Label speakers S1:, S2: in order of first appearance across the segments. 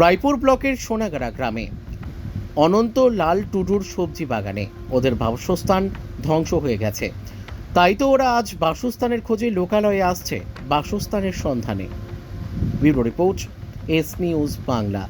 S1: রায়পুর ব্লকের সোনাগাড়া গ্রামে। অনন্ত লাল টুডুর সবজি বাগানে ওদের বাসস্থান ধ্বংস হয়ে গেছে। তাই তো ওরা আজ বাসস্থানের খোঁজে লোকালয়ে আসছে বাসস্থানের সন্ধানে। Bureau report, S news
S2: Bangla.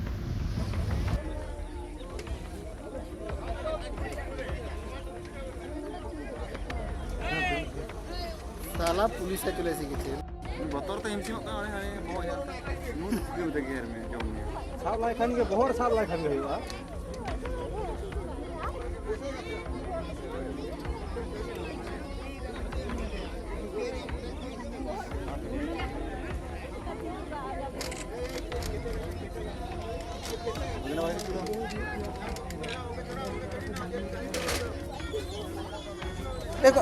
S2: পুলিশে চলে এসে গেছে। गई
S3: बतौर तो हिमसी होता है अरे बहुत यार नून क्यों तक घेर में जो में
S2: सात लाख खान के बहुत सात लाख खान के हुआ देखो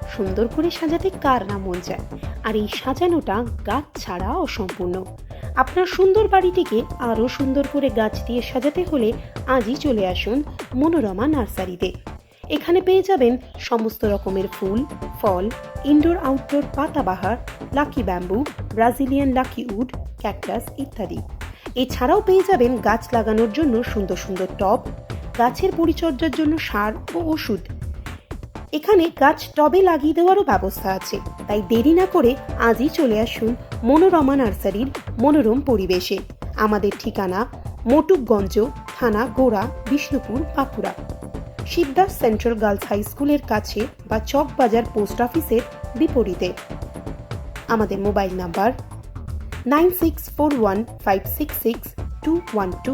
S4: সুন্দর করে সাজাতে কার না মন চায়? আর এই সাজানোটা গাছ ছাড়া অসম্পূর্ণ। আপনার সুন্দর বাড়িটিকে আরও সুন্দর করে গাছ দিয়ে সাজাতে হলে আজই চলে আসুন মনোরমা নার্সারিতে। এখানে পেয়ে যাবেন সমস্ত রকমের ফুল, ফল, indoor outdoor পাতাবাহার, lucky bamboo, Brazilian lucky wood, cactus ইত্যাদি। এছাড়াও পেয়ে যাবেন গাছ লাগানোর জন্য সুন্দর সুন্দর টব, গাছের পরিচর্যার জন্য সার ও ওষুধ। এখানে গাছ টবে লাগিয়ে দেওয়ারও ব্যবস্থা আছে। তাই দেরি না করে আজই চলে আসুন মনোরমা নার্সারির মনোরম পরিবেশে। আমাদের ঠিকানা মটুকগঞ্জ, থানা Gora, Bishnupur, Bankura. Shibdas central girls high স্কুলের কাছে বা চক বাজার পোস্ট অফিসের বিপরীতে। আমাদের mobile number nine six four one five six six two one two.